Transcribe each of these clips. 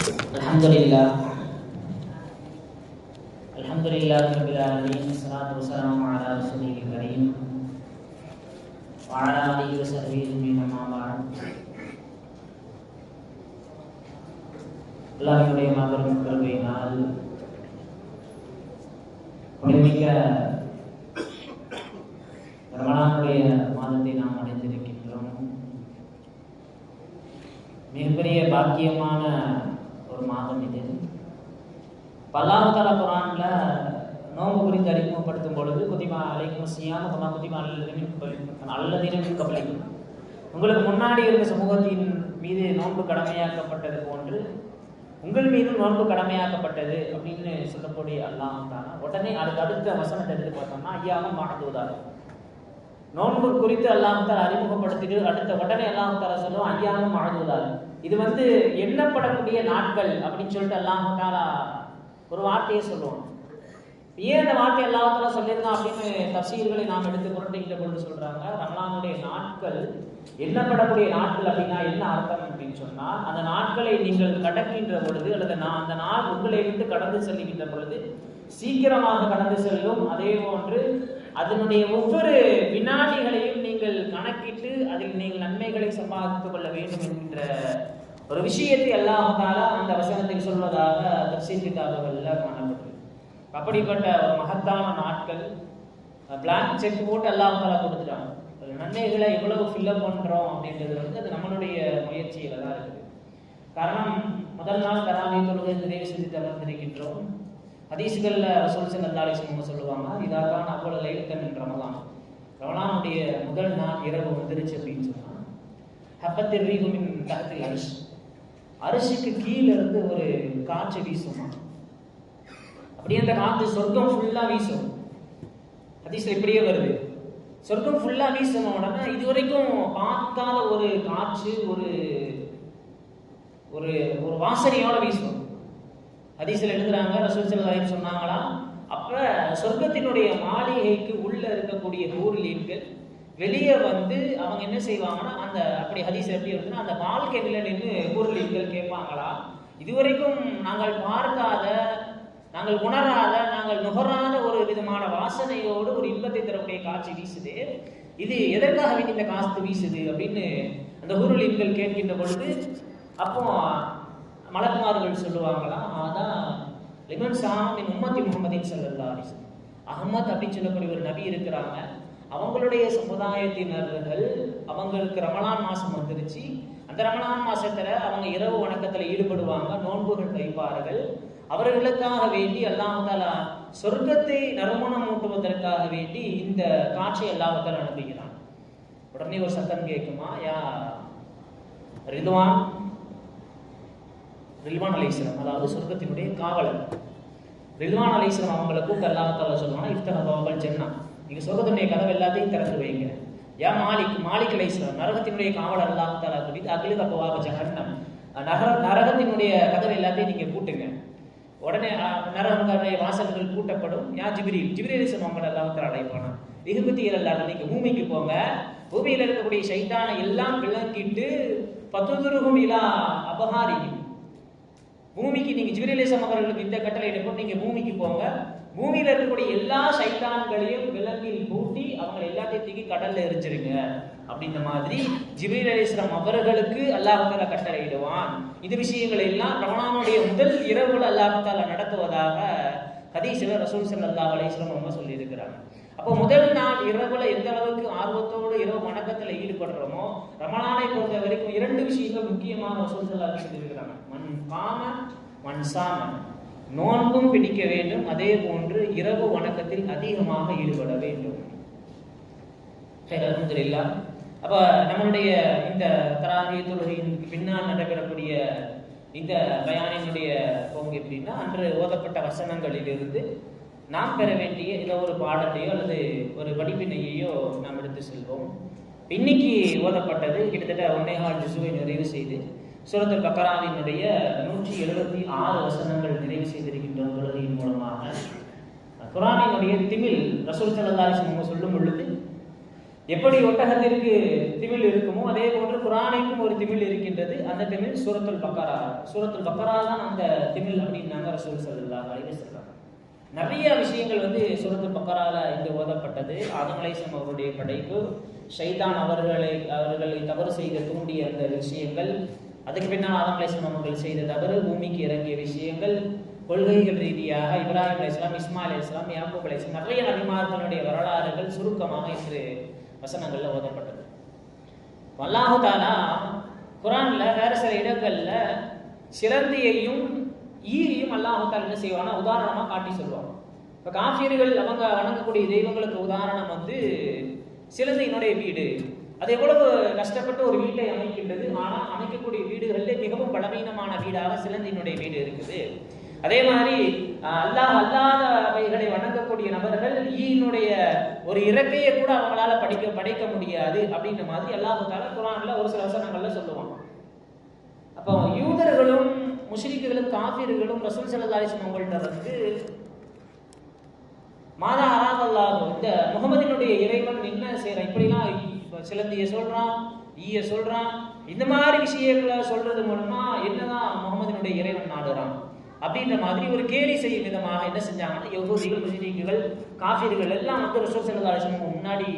الحمد لله الحمد لله رب العالمين والصلاة والسلام على رسوله الكريم وعلى آله وصحبه أجمعين أما بعد அல்லாஹ்வுடைய மாபெரும் கருவையினால் புனிதமிக்க ரமணானுடைய மாதத்தை நாம் அடைந்திருக்கின்றோம் மிகப்பெரிய பாக்கியமான ஒரு மாதம் இது பல்லாவதால குரானில் நோம்பு குறித்து அறிமுகப்படுத்தும் பொழுது குதிமா அலைக்கும் சியாம கமா குதிமா அல்லதினும் அல்லதினும் கபலைக்கும் உங்களுக்கு முன்னாடி இருந்த சமூகத்தின் மீது நோன்பு கடமையாக்கப்பட்டது போன்று உங்கள் மீதும் நோன்பு கடமையாக்கப்பட்டது அப்படின்னு சொல்லக்கூடிய அல்லாஹ் தானா உடனே அதுக்கு அடுத்த வசனத்தை எடுத்து பார்த்தோம்னா ஐயாவும் மாட்டுவதாக நோன்பு குறித்து அல்லாஹால அறிமுகப்படுத்திட்டு அடுத்த உடனே அல்லாஹால சொல்லுவோம் ஐயாவும் ஆழ்வதால் இது வந்து எண்ணப்படக்கூடிய நாட்கள் அப்படின்னு சொல்லிட்டு அல்லாஹாலா ஒரு வார்த்தையை சொல்லுவோம் ஏன் இந்த வார்த்தை அல்லாஹால சொல்லியிருந்தான் அப்படின்னு தப்சீர்களை நாம் எடுத்து புரட்டிக்கிட்ட கொண்டு சொல்றாங்க. ரமலானுடைய நாட்கள் எண்ணப்படக்கூடிய நாட்கள் அப்படின்னா என்ன அர்த்தம் அப்படின்னு சொன்னால் அந்த நாட்களை நீங்கள் கடக்கின்ற பொழுது அல்லது நான் அந்த நாள் உங்களை விட்டு கடந்து செல்லுகின்ற பொழுது சீக்கிரமாக கடந்து செல்லும் அதே போன்று அதனுடைய ஒவ்வொரு வினாடிகளையும் நீங்கள் கணக்கிட்டு அதில் நீங்கள் நன்மைகளை சம்பாதித்துக் கொள்ள வேண்டும் என்கின்ற ஒரு விஷயத்தை அல்லாஹால அந்த வசனத்தில் சொல்வதாக தப்சீர் கிதாபுகள்ல காணப்படுது. அப்படிப்பட்ட ஒரு மகத்தான நாட்கள் பிளாங்க் செக் போட்டு அல்லாஹால கொடுத்துட்டாங்க. நன்மைகளை எவ்வளவு ஃபில்லப் பண்ணுறோம் அப்படின்றது வந்து அது நம்மளுடைய முயற்சியில தான் இருக்குது. காரணம் முதல் நாள் தராவி தொழுகை நிறைவு செய்து அமர்ந்திருக்கின்றோம் ஹதீஸ்கள்ல ரசூல் ஸல்லல்லாஹு அலைஹி வஸல்லம் சொல்லுவாங்க தான் அவ்வளோ லைலத்தன் என்ற ரமலான் ரமலானுடைய முதல் நாள் இரவு வந்துருச்சு அப்படின்னு சொன்னால் ஹப்பத்தில் ரீகுமின் தகத்தில் அரிசி அரிசிக்கு கீழே இருந்து ஒரு காற்று வீசுமா? அப்படியே அந்த காற்று சொர்க்கம் ஃபுல்லாக வீசும். ஹதீஸ்ல இப்படியே வருது. சொர்க்கம் ஃபுல்லாக வீசின உடனே இது வரைக்கும் பார்க்காத ஒரு காற்று ஒரு ஒரு ஒரு வாசனையோட வீசும். ஹதீஸ்ல எழுதுறாங்க ரசூசல் ஸல்லல்லாஹு அலைஹி சொன்னாங்களா? சொர்க்கத்தினுடைய மாளிகைக்கு உள்ளே இருக்கக்கூடிய ஊர்லீன்கள் வெளியே வந்து அவங்க என்ன செய்வாங்கன்னா அந்த அப்படி ஹதீஸ் எப்படி இருக்குன்னா அந்த வாழ்க்கையில் நின்று ஊர்லீன்கள் கேட்பாங்களா? இதுவரைக்கும் நாங்கள் பார்க்காத நாங்கள் உணராத நாங்கள் நுகராத ஒரு விதமான வாசனையோடு ஒரு இன்பத்தை தரக்கூடிய காட்சி வீசுது. இது எதற்காக இந்த காசு வீசுது அப்படின்னு அந்த ஊருளின்கள் கேட்கின்ற பொழுது அப்போ மலக்குமார்கள் சொல்லுவாங்களாம் அதான் லிமன் சாமின் உம்மத்தி முகமதின் சொல்லல்லா அலிஸ்லாம் அகமத் அப்படின்னு சொல்லக்கூடிய ஒரு நபி இருக்கிறாங்க. அவங்களுடைய சமுதாயத்தினர்கள் அவங்களுக்கு ரமலான் மாசம் வந்துருச்சு. அந்த ரமலான் மாசத்துல அவங்க இரவு வணக்கத்துல ஈடுபடுவாங்க நோன்புகள் வைப்பார்கள். அவர்களுக்காக வேண்டி அல்லாஹால சொர்க்கத்தை நறுமணம் ஊட்டுவதற்காக வேண்டி இந்த காட்சி அல்லாஹால அனுப்புகிறான். உடனே ஒரு சத்தம் கேட்குமா? யா ரிதுவான் ரில்வான் அலிஸ்லாம் அதாவது சொர்க்கத்தினுடைய காவலர். ரில்வான் அலிஸ்லாம் அவங்களை கூப்பிட்டு அல்லாஹால சொல்லுவாங்க இத்தனை பாவல் ஜென்னா. நீங்க சொர்க்கத்தினுடைய கதவு எல்லாத்தையும் திறந்து வைங்க. ஏன் மாலிக் மாலிக் அலிஸ்லாம் நரகத்தினுடைய காவலர் அல்லாஹால சொல்லிட்டு அகில பவாப ஜஹன்னம். நகர நரகத்தினுடைய கதவு எல்லாத்தையும் நீங்க கூட்டுங்க உடனே நரகங்களுடைய வாசல்கள் கூட்டப்படும் யா ஜிபிரி ஜிபிரி அவங்களை அல்லாஹால அடைப்பானா விகுபத்தியில் அல்லாத நீங்க பூமிக்கு போங்க. பூமியில் இருக்கக்கூடிய சைத்தானை எல்லாம் விளக்கிட்டு பத்துதுருகும் இலா அபகாரி பூமிக்கு நீங்க ஜிவிரலிசம் அவர்களுக்கு இந்த கட்டளை எடுப்போம் நீங்க பூமிக்கு போங்க. பூமியில இருக்கக்கூடிய எல்லா சைத்தான்களையும் விலங்கில் பூட்டி அவங்க எல்லாத்தையும் தூக்கி கடல்ல எரிஞ்சிருங்க. அப்படின்ற மாதிரி ஜிபிரி அலிஸ்லாம் அவர்களுக்கு அல்லாஹால கட்டளையிடுவான். இது விஷயங்கள் எல்லாம் ரமணானுடைய முதல் இரவுல அல்லாஹால நடத்துவதாக ஹதீஸ்ல ரசூல் சல்லா அலிஸ்லாம் அவங்க சொல்லியிருக்கிறாங்க. அப்போ முதல் நாள் இரவுல எந்த அளவுக்கு ஆர்வத்தோடு இரவு வணக்கத்துல ஈடுபடுறோமோ ரமணானை பொறுத்த வரைக்கும் இரண்டு விஷயங்கள் முக்கியமான சூழ்நிலை சல்லா சொல்லியிருக்கிறாங்க மண் காம மண் சாம. நோன்பும் பிடிக்க வேண்டும். அதே போன்று இரவு வணக்கத்தில் அதிகமாக ஈடுபட வேண்டும். அலமதுல்லா அப்ப நம்மளுடைய இந்த தராகிய தொழுகையின் பின்னால் நடைபெறக்கூடிய இந்த பயானினுடைய போங்க எப்படின்னா அன்று ஓதப்பட்ட வசனங்களிலிருந்து நாம் பெற வேண்டிய ஏதோ ஒரு பாடத்தையோ அல்லது ஒரு படிப்பினையோ நாம் எடுத்து செல்வோம். இன்னைக்கு ஓதப்பட்டது கிட்டத்தட்ட ஒன்னேகால் ஜிசுவை நிறைவு செய்து சூரத்துல் பக்கராவினுடைய நூற்றி எழுபத்தி ஆறு வசனங்கள் நிறைவு செய்திருக்கின்றோம் தொழுகையின் மூலமாக குரானினுடைய திமில் ரசூல் சல்லாஹ் நம்ம சொல்லும் பொழுது எப்படி ஒட்டகத்திற்கு திமிழ் இருக்குமோ அதே போன்று குரானைக்கும் ஒரு திமிழ் இருக்கின்றது. அந்த திமிழ் சூரத்துல் பக்கரா சூரத்துல் பக்கரா தான் அந்த திமிழ் அப்படின்னாங்க ரசூல் சல்லல்லாஹு அலைஹி நிறைய விஷயங்கள் வந்து சுரத்து பக்கரால இங்கு ஓதப்பட்டது. ஆதம் அவருடைய படைப்பு ஷைதான் அவர்களை அவர்களை தவறு செய்த தூண்டிய அந்த விஷயங்கள் அதுக்கு பின்னால் ஆதம் அவர்கள் செய்த தவறு பூமிக்கு இறங்கிய விஷயங்கள் கொள்கைகள் ரீதியாக இப்ராஹிம் அலைஹிஸ்ஸலாம் இஸ்மாயில் இஸ்லாம் யாக்கூப் இஸ்லாம் நிறைய நபிமார்களுடைய வரலாறுகள் சுருக்கமாக இன்று வசனங்களில் ஓதப்பட்டது. அல்லாஹு தாலா குரானில் வேறு சில இடங்களில் சிலந்தியையும் ஈரியும் அல்லாஹால் என்ன செய்வானா உதாரணமாக காட்டி சொல்லுவாங்க. இப்போ காஃபியர்கள் அவங்க வணங்கக்கூடிய தெய்வங்களுக்கு உதாரணம் வந்து சிலந்தையினுடைய வீடு. அது எவ்வளவு கஷ்டப்பட்டு ஒரு வீட்டை அமைக்கின்றது ஆனால் அமைக்கக்கூடிய வீடுகளில் மிகவும் பலவீனமான வீடாக சிலந்தையினுடைய வீடு இருக்குது. அதே மாதிரி அல்லாஹ் அல்லாஹ் அல்லாதவைகளை வணங்கக்கூடிய நபர்கள் ஈயினுடைய ஒரு இறக்கையை கூட அவங்களால படிக்க படைக்க முடியாது அப்படின்ற மாதிரி அல்லாஹு தாலா குரான்ல ஒரு சில வசனங்கள்ல சொல்லுவாங்க. அப்போ யூதர்களும் முஷ்ரிக்குகளும் காஃபிர்களும் ரசூல் ஸல்லல்லாஹு அலைஹி அவங்கள்ட்ட வந்து மாதா அராதல்லாஹு இந்த முகமதினுடைய இறைவன் என்ன செய்யறான் இப்படிலாம் சிலந்திய சொல்றான் ஈய சொல்றான். இந்த மாதிரி விஷயங்களை சொல்றது மூலமா என்னதான் முகமதினுடைய இறைவன் நாடுறான்? அப்படின்ற மாதிரி ஒரு கேலி செய்யும் விதமாக என்ன செஞ்சாங்கன்னா யகூதிகள் முஸ்லீம்கள் காஃபிர்கள் எல்லாம் வந்து ரசூல் ஸல்லல்லாஹு முன்னாடி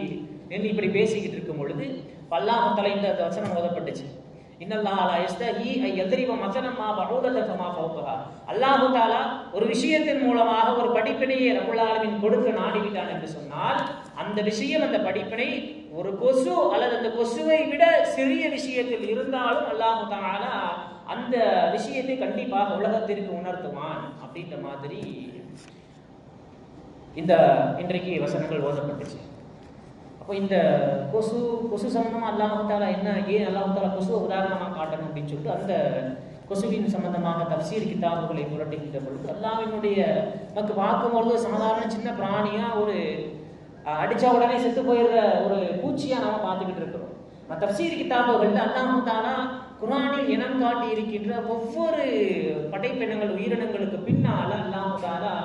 நின்று இப்படி பேசிக்கிட்டு இருக்கும் பொழுது பல்லாம தலை இந்த வசனம் ஓதப்பட்டுச்சு. இன்னல்லாஹ் லா மா அல்லாஹ் ஒரு விஷயத்தின் மூலமாக ஒரு படிப்பினையை ரப்பல் கொடுக்க நாடிவிட்டான் என்று சொன்னால் அந்த விஷயம் அந்த படிப்பினை ஒரு கொசு அல்லது அந்த கொசுவை விட சிறிய விஷயத்தில் இருந்தாலும் அல்லாஹு தாலா அந்த விஷயத்தை கண்டிப்பாக உலகத்திற்கு உணர்த்துவான் அப்படின்ற மாதிரி இந்த இன்றைக்கு வசனங்கள் ஓதப்பட்டுச்சு. அப்போ இந்த கொசு கொசு சம்மந்தமாக அல்லாஹால என்ன? ஏன் அல்லாஹால கொசுவை உதாரணமாக காட்டணும் அப்படின்னு சொல்லிட்டு அந்த கொசுவின் சம்பந்தமாக தப்சீர் கிதாபுகளை புரட்டுகின்ற பொழுது அல்லாவினுடைய நமக்கு பார்க்கும்பொழுது சாதாரண சின்ன பிராணியாக ஒரு அடித்தா உடனே செத்து போயிடுற ஒரு பூச்சியாக நாம் பார்த்துக்கிட்டு இருக்கிறோம். தப்சீர் கிதாபுகள்ல அல்லாஹாலா குரானில் இனம் காட்டி இருக்கின்ற ஒவ்வொரு படைப்பினங்கள் உயிரினங்களுக்கு பின்னால அல்லாஹாலா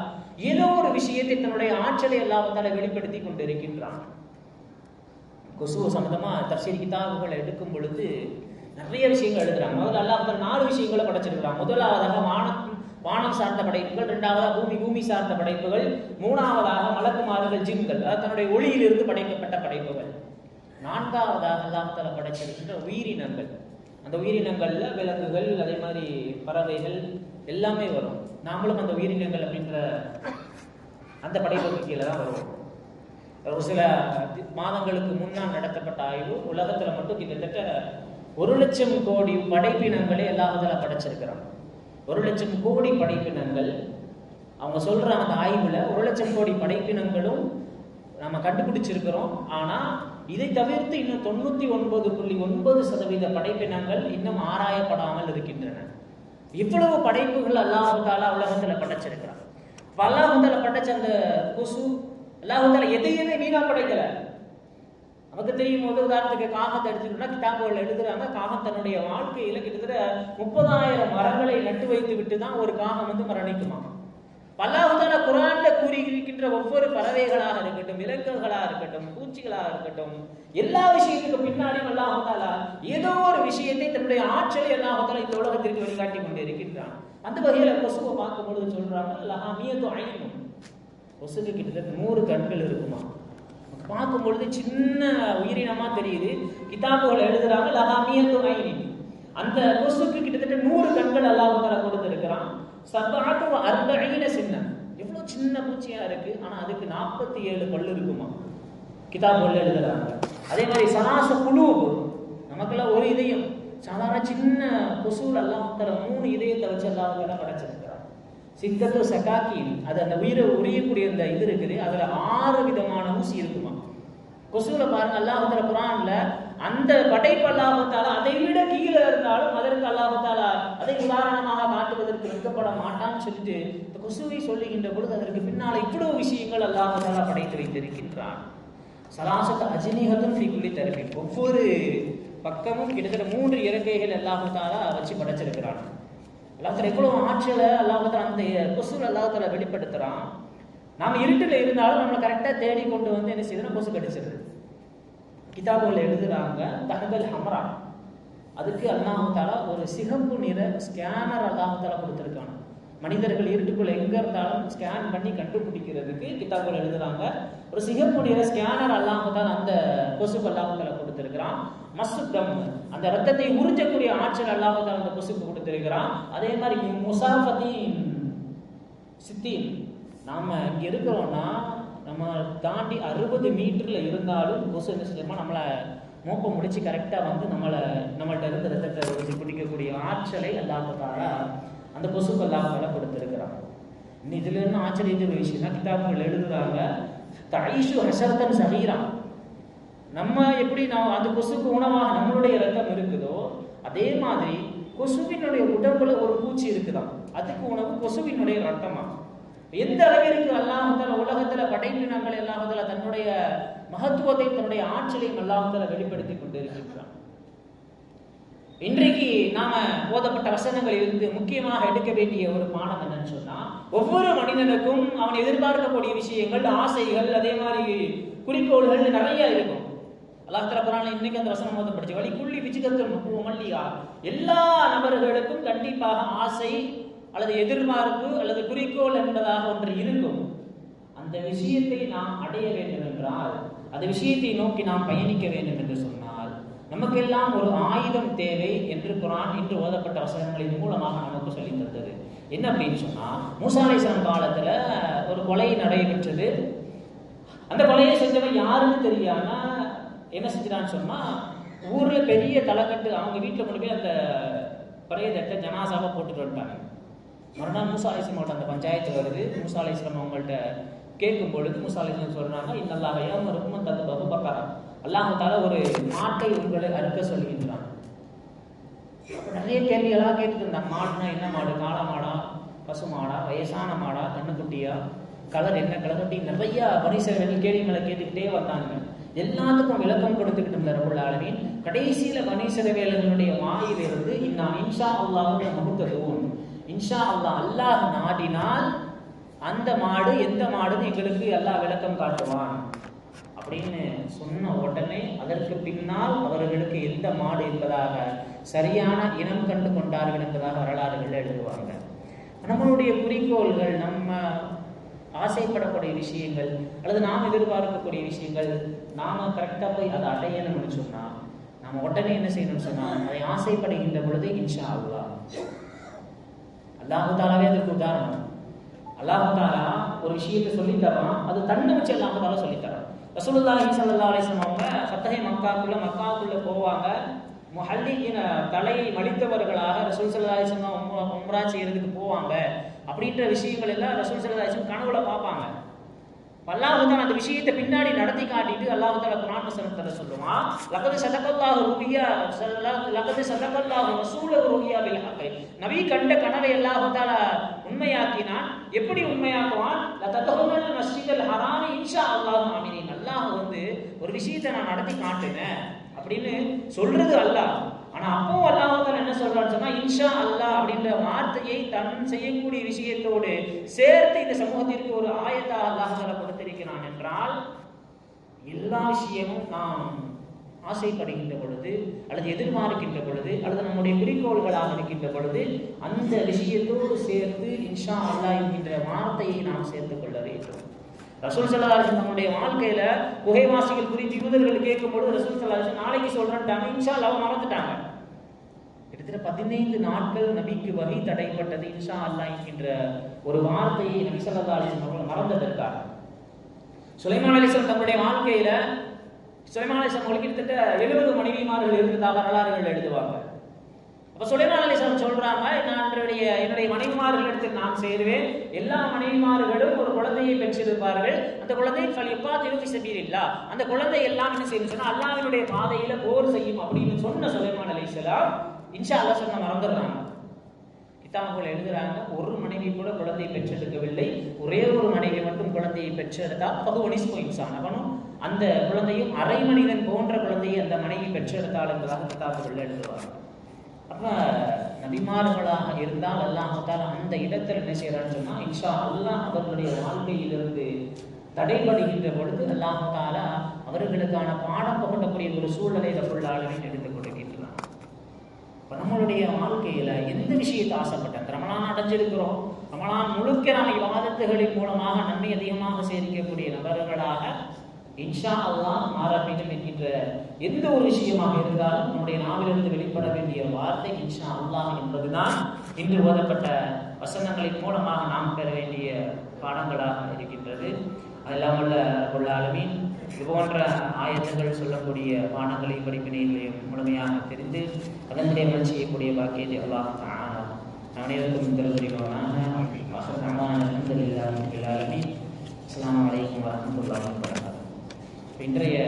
ஏதோ ஒரு விஷயத்தை தன்னுடைய ஆற்றலை அல்லாஹால வெளிப்படுத்தி கொண்டிருக்கின்றான். கொசு சம்மந்தமாக தப்சீர் கிதாபுகளை எடுக்கும் பொழுது நிறைய விஷயங்கள் எழுதுறாங்க. முதல்ல அல்லாஹ் நாலு விஷயங்களை படைச்சிருக்கிறான். முதலாவதாக வானம் வானம் சார்ந்த படைப்புகள் இரண்டாவதாக பூமி பூமி சார்ந்த படைப்புகள் மூணாவதாக மலக்குமாறுகள் ஜிம்கள் அதாவது தன்னுடைய ஒளியிலிருந்து படைக்கப்பட்ட படைப்புகள். நான்காவதாக அல்லாஹால படைச்சிருக்கின்ற உயிரினங்கள். அந்த உயிரினங்களில் விலங்குகள் அதே மாதிரி பறவைகள் எல்லாமே வரும். நாமளும் அந்த உயிரினங்கள் அப்படின்ற அந்த படைப்புக்கு கீழே தான் வருவோம். ஒரு சில மாதங்களுக்கு முன்னால் நடத்தப்பட்ட ஆய்வு உலகத்தில் மட்டும் கிட்டத்தட்ட ஒரு லட்சம் கோடி படைப்பினங்களை எல்லாத்துல படைச்சிருக்கிறாங்க. ஒரு லட்சம் கோடி படைப்பினங்கள் அவங்க சொல்ற அந்த ஆய்வுல ஒரு லட்சம் கோடி படைப்பினங்களும் நம்ம கண்டுபிடிச்சிருக்கிறோம். ஆனா இதை தவிர்த்து இன்னும் தொண்ணூத்தி ஒன்பது புள்ளி ஒன்பது சதவீத படைப்பினங்கள் இன்னும் ஆராயப்படாமல் இருக்கின்றன. இவ்வளவு படைப்புகள் அல்லாஹால உலகத்துல படைச்சிருக்கிறான். அப்ப படைச்ச அந்த கொசு அல்லாஹால எதையுமே வீணா படைக்கல. நமக்கு தெரியும் போது உதாரணத்துக்கு காகத்தை எடுத்துக்கிட்டோம்னா கிதாபுகள் எழுதுறாங்க. காகம் தன்னுடைய வாழ்க்கையில கிட்டத்தட்ட முப்பதாயிரம் மரங்களை நட்டு வைத்து விட்டு தான் ஒரு காகம் வந்து மரணிக்குமா? பல்லாவதான குரான்ல கூறியிருக்கின்ற ஒவ்வொரு பறவைகளாக இருக்கட்டும் விலங்குகளாக இருக்கட்டும் பூச்சிகளாக இருக்கட்டும் எல்லா விஷயத்துக்கு பின்னாடியும் அல்லாஹாலா ஏதோ ஒரு விஷயத்தை தன்னுடைய ஆற்றலை அல்லாஹாலா இந்த உலகத்திற்கு வெளிக்காட்டி கொண்டு இருக்கின்றான் அந்த வகையில கொசுவை பார்க்கும் பொழுது சொல்றாங்க அல்லாஹா மியது ஐனும் கொசுக்கு கிட்டத்தட்ட நூறு கண்கள் இருக்குமா? பார்க்கும் பொழுது சின்ன உயிரினமாக தெரியுது. கிதாபுகள் எழுதுறாங்க லகாமியத்து ஐனி. அந்த கொசுக்கு கிட்டத்தட்ட நூறு கண்கள் அல்லாஹால கொடுத்திருக்கிறான். சர்வாத்து அர்பஈன சின்ன எவ்வளோ சின்ன பூச்சியாக இருக்கு? ஆனால் அதுக்கு நாற்பத்தி ஏழு பல்லு இருக்குமா? கிதாபுகள் எழுதுறாங்க. அதே மாதிரி சராச குழு நமக்கெல்லாம் ஒரு இதயம். சாதாரண சின்ன கொசுல அல்லாஹால மூணு இதயத்தை வச்சு அல்லாஹால படைச்சிருக்கிறான் சித்தத்து சகாக்கின் அது அந்த உயிரை உரியக்கூடிய அந்த இது இருக்குது அதுல ஆறு விதமான ஊசி இருக்குமா? கொசுல பாருங்க அல்லாஹால குரான்ல அந்த படைப்பு அல்லாஹால அதை விட கீழே இருந்தாலும் அதற்கு அல்லாஹால அதை உதாரணமாக காட்டுவதற்கு வைக்கப்பட மாட்டான்னு சொல்லிட்டு இந்த கொசுவை சொல்லுகின்ற பொழுது அதற்கு பின்னால் இவ்வளவு விஷயங்கள் அல்லாஹால படைத்து வைத்திருக்கின்றான். சலாசத்து அஜினிகத்தும் ஃபீக்குள்ளி தருவேன் ஒவ்வொரு பக்கமும் கிட்டத்தட்ட மூன்று இறக்கைகள் அல்லாஹால வச்சு படைச்சிருக்கிறான். அல்லாஹால எவ்வளோ ஆற்றலை அல்லாஹத்தில் அந்த கொசு அல்லாஹத்தில் வெளிப்படுத்துகிறான் நாம் இருட்டில் இருந்தாலும் நம்மளை கரெக்டாக தேடி கொண்டு வந்து என்ன செய்யுதுன்னா கொசு கடிச்சிருது. கிதாபுகள் எழுதுகிறாங்க தகவல் ஹமரா. அதுக்கு அல்லாஹால ஒரு சிகப்பு நிற ஸ்கேனர் அல்லாஹால கொடுத்துருக்காங்க. மனிதர்கள் இருட்டுக்குள்ள எங்க இருந்தாலும் ஸ்கேன் பண்ணி கண்டுபிடிக்கிறதுக்கு கிதாபுகள் எழுதுறாங்க. ஒரு சிகப்பு நிற ஸ்கேனர் அல்லாஹால அந்த கொசுக்கு அல்லாஹால கொடுத்திருக்கிறான். மசுத்தம். அந்த ரத்தத்தை உறிஞ்சக்கூடிய ஆற்றல் அல்லாஹால அந்த கொசுக்கு கொடுத்திருக்கிறான். அதே மாதிரி முசாஃபத்தின் சித்தீன். நாம இங்க இருக்கிறோம்னா நம்ம தாண்டி அறுபது மீட்டர்ல இருந்தாலும் கொசு என்ன நம்மளை மூப்பை முடிச்சு கரெக்டாக வந்து நம்மளை நம்மள்ட்ட இருந்து ரத்தத்தை உறிஞ்சி குடிக்கக்கூடிய ஆற்றலை அல்லாஹால அந்த கொசுக்கு அல்லாஹால கொடுத்திருக்கிறான். இன்னும் இதுல இருந்து ஆச்சரியமான விஷயம்னா கிதாபுகள் எழுதுறாங்க தாயிஷு ஹசர்தன் சகீரான் நம்ம எப்படி நான் அந்த கொசுக்கு உணவாக நம்மளுடைய ரத்தம் இருக்குதோ அதே மாதிரி கொசுவினுடைய உடம்புல ஒரு பூச்சி இருக்குதான் அதுக்கு உணவு கொசுவினுடைய ரத்தமா எந்த அளவிற்கு அல்லாஹால உலகத்துல படைப்பினங்கள் அல்லாஹால தன்னுடைய மகத்துவத்தை தன்னுடைய ஆற்றலையும் அல்லாஹால வெளிப்படுத்தி கொண்டிருக்கின்றான். இன்றைக்கு நாம போதப்பட்ட வசனங்களில் இருந்து முக்கியமாக எடுக்க வேண்டிய ஒரு பாடம் என்னன்னு சொன்னா ஒவ்வொரு மனிதனுக்கும் அவன் எதிர்பார்க்கக்கூடிய விஷயங்கள் ஆசைகள் அதே மாதிரி குறிக்கோள்கள் நிறைய இருக்கும். அல்லாஹ் குரான் இன்னைக்கு அந்த வசனம் மொத்தம் படிச்சு வழி குள்ளி விஜிதத்தும் மல்லியா எல்லா நபர்களுக்கும் கண்டிப்பாக ஆசை அல்லது எதிர்பார்ப்பு அல்லது குறிக்கோள் என்பதாக ஒன்று இருக்கும். அந்த விஷயத்தை நாம் அடைய வேண்டும் என்றால் அந்த விஷயத்தை நோக்கி நாம் பயணிக்க வேண்டும் என்று சொன்னால் நமக்கெல்லாம் ஒரு ஆயுதம் தேவை என்று குரான் இன்று ஓதப்பட்ட வசனங்களின் மூலமாக நமக்கு சொல்லி தந்தது. என்ன அப்படின்னு சொன்னால் மூசாலேசன் காலத்தில் ஒரு கொலை நடைபெற்றது. அந்த கொலையை செஞ்சவன் யாருன்னு தெரியாமல் என்ன செஞ்சிடான்னு சொன்னால் ஊரில் பெரிய தலைக்கட்டு அவங்க வீட்டில் கொண்டு போய் அந்த பிரேதத்தை ஜனாசாவை போட்டுட்டு வந்துட்டாங்க. மறுநாள் மூசா அலிஸ்லமோட அந்த பஞ்சாயத்து வருது. மூசா அலிஸ்லாம் அவங்கள்ட்ட கேட்கும் பொழுது மூசா அலிஸ்லாம் சொல்றாங்க இன்னல்லாக ஏமருக்கும் தந்த பகு பக்காரா. அல்லாஹால ஒரு மாட்டை உங்களை அறுக்க சொல்கின்றான். நிறைய கேள்விகளாக கேட்டுட்டு இருந்தாங்க. மாடுனா என்ன மாடு? காளை மாடா? பசு மாடா? வயசான மாடா? கண்ணுக்குட்டியா? கலர் என்ன? கலர் அப்படி நிறைய பரிசல்கள் கேள்விகளை கேட்டுக்கிட்டே வந்தாங்க எல்லாத்துக்கும் விளக்கம் கொடுத்துக்கிட்டு இருந்த ரபுல் ஆலமீன் கடைசியில பனீசரவேலனுடைய வாயிலிருந்து நான் இன்ஷா அல்லாஹ் முகத்ததுவும் இன்ஷா அல்லாஹ் அல்லாஹ் நாடினால் அந்த மாடு எந்த மாடுன்னு எங்களுக்கு எல்லாம் விளக்கம் காட்டுவான். அப்படின்னு சொன்ன உடனே அதற்கு பின்னால் அவர்களுக்கு எந்த மாடு என்பதாக சரியான இனம் கண்டு கொண்டார்கள் என்பதாக வரலாறுகள் எழுதுவாங்க. நம்மளுடைய குறிக்கோள்கள் நம்ம ஆசைப்படக்கூடிய விஷயங்கள் அல்லது நாம் எதிர்பார்க்கக்கூடிய விஷயங்கள் நாம கரெக்டாக போய் அதை அடையணும்னு நினைச்சோம்னா நம்ம உடனே என்ன செய்யணும்னு சொன்னால் அதை ஆசைப்படுகின்ற பொழுது இன்ஷா அல்லா அல்லாஹு தாலாவே அதற்கு உதாரணம். அல்லாஹு தாலா ஒரு விஷயத்தை சொல்லித்தரான் அது தன்னை வச்சு அல்லாஹு தாலா சொல்லித்தரான் ரசூலுல்லாஹி ஸல்லல்லாஹு அலைஹி அவங்க ஃபத்தஹே மக்காக்குள்ள மக்காக்குள்ள போவாங்க. முஹல்லிகின தலையை மடித்தவர்களாக ரசூல் ஸல்லல்லாஹு அலைஹி உம்ரா செய்யறதுக்கு போவாங்க. அப்படின்ற விஷயங்கள் எல்லாம் ரசூல் ஸல்லல்லாஹு கனவுல பார்ப்பாங்க. அல்லாஹுதான் அந்த விஷயத்தை பின்னாடி நடத்தி காட்டிட்டு அல்லாஹ் குரான் குர்ஆன் வசனத்துல சொல்லுவான் லகது சதகல்லாஹு ரூபியா லகது சதகல்லாஹு ரசூலஹு ரூபியா பில் ஹக்கை. நபி கண்ட கனவை அல்லாஹ் உண்மையாக்கினான். எப்படி உண்மையாக்குவான்? லததஹுல் மஸ்ஜிதல் ஹராமி இன்ஷா அல்லாஹ் ஆமீன் அல்லாஹ் வந்து ஒரு விஷயத்தை நான் நடத்தி காட்டுனேன் அப்படின்னு சொல்றது அல்லாஹ். ஆனா அப்போ அல்லாஹால என்ன சொல்றான்னு சொன்னா இன்ஷா அல்லாஹ் அப்படின்ற வார்த்தையை தன் செய்யக்கூடிய விஷயத்தோடு சேர்த்து இந்த சமூகத்திற்கு ஒரு ஆயத்தா அல்லாஹால கொடுத்திருக்கிறான் என்றால் எல்லா விஷயமும் நாம் ஆசைப்படுகின்ற பொழுது அல்லது எதிர்பார்க்கின்ற பொழுது அல்லது நம்முடைய குறிக்கோள்களாக இருக்கின்ற பொழுது அந்த விஷயத்தோடு சேர்த்து இன்ஷா அல்லாஹ் என்கின்ற வார்த்தையை நாம் சேர்த்துக் கொள்ள வேண்டும். ரசூல் சல்லாஹ் நம்முடைய வாழ்க்கையில குகைவாசிகள் குறித்து யூதர்கள் கேட்கும் பொழுது ரசூல் சல்லாஹ் நாளைக்கு சொல்றேன்ட்டாங்க இன்ஷா அல்லாஹ் மறந்துட்டாங்க. கிட்டத்தட்ட பதினைந்து நாட்கள் நபிக்கு வகை தடைப்பட்டது இன்ஷா அல்லாஹ் என்கின்ற ஒரு வார்த்தையை நபி சல்லா அலிஸ்லாம் அவர்கள் மறந்ததற்காக. சுலைமான் அலிஸ்லாம் தம்முடைய வாழ்க்கையில சுலைமான் அலிஸ்லாம் அவங்களுக்கு கிட்டத்தட்ட எழுபது மனைவிமார்கள் இருந்ததாக வரலாறுகள் எழுதுவாங்க. அப்ப சுலைமான் அலிஸ்லாம் சொல்றாங்க நான் என்னுடைய என்னுடைய எடுத்து நான் சேருவேன். எல்லா மனைவிமார்களும் ஒரு குழந்தையை பெற்றிருப்பார்கள். அந்த குழந்தை ஃபலிப்பா திருப்பி சபீரில்லா அந்த குழந்தை எல்லாம் என்ன செய்யும்? சொன்னா அல்லாவினுடைய பாதையில போர் செய்யும். அப்படின்னு சொன்ன சுலைமான் அலிஸ்லாம் இன்ஷா அல்ல சொன்ன மறந்துடுறாங்க. கிதாபுகள் எழுதுகிறாங்க ஒரு மனைவி கூட குழந்தையை பெற்றெடுக்கவில்லை. ஒரே ஒரு மனைவி மட்டும் குழந்தையை பெற்றெடுத்தால் பகு ஒனிஸ்போ இன்சான் அவனும் அந்த குழந்தையும் அரை மனிதன் போன்ற குழந்தையை அந்த மனைவி பெற்றெடுத்தாள் என்பதாக கிதாபுகள் எழுதுவாங்க. அப்போ நபிமார்களாக இருந்தால் அல்லாஹால அந்த இடத்துல என்ன செய்கிறான்னு சொன்னால் இன்ஷா அல்லாஹ் அவர்களுடைய வாழ்க்கையிலிருந்து தடைபடுகின்ற பொழுது அல்லாஹால அவர்களுக்கான பாடம் புகட்டக்கூடிய ஒரு சூழலை ரபுல்லாலுமே எடுத்து இப்போ நம்மளுடைய வாழ்க்கையில் எந்த விஷயத்தை ஆசைப்பட்டேன்? ரமலான் அடைஞ்சிருக்கிறோம். ரமலான் முழுக்க நாம் விவாதத்துகளின் மூலமாக நன்மை அதிகமாக சேரிக்கக்கூடிய நபர்களாக இன்ஷா அல்லாஹ் மாற வேண்டும் என்கின்ற எந்த ஒரு விஷயமாக இருந்தாலும் நம்முடைய நாவிலிருந்து வெளிப்பட வேண்டிய வார்த்தை இன்ஷா அல்லாஹ் என்பதுதான் இன்று ஓதப்பட்ட வசனங்களின் மூலமாக நாம் பெற வேண்டிய பாடங்களாக இருக்கின்றது. அதெல்லாம் இல்லாமல் உள்ள அளவில் இது போன்ற ஆயத்தங்கள் சொல்லக்கூடிய பாடங்களை படிப்பினைகளையும் முழுமையாக தெரிந்து அதனுடைய அமல் செய்யக்கூடிய பாக்கியத்தை அல்லாஹ் அனைவருக்கும் திருபுரிவானாக அலமதுல்லாஹி அஸ்ஸலாமு அலைக்கும் வரஹ்மத்துல்லாஹி வபரகாத்துஹு. இன்றைய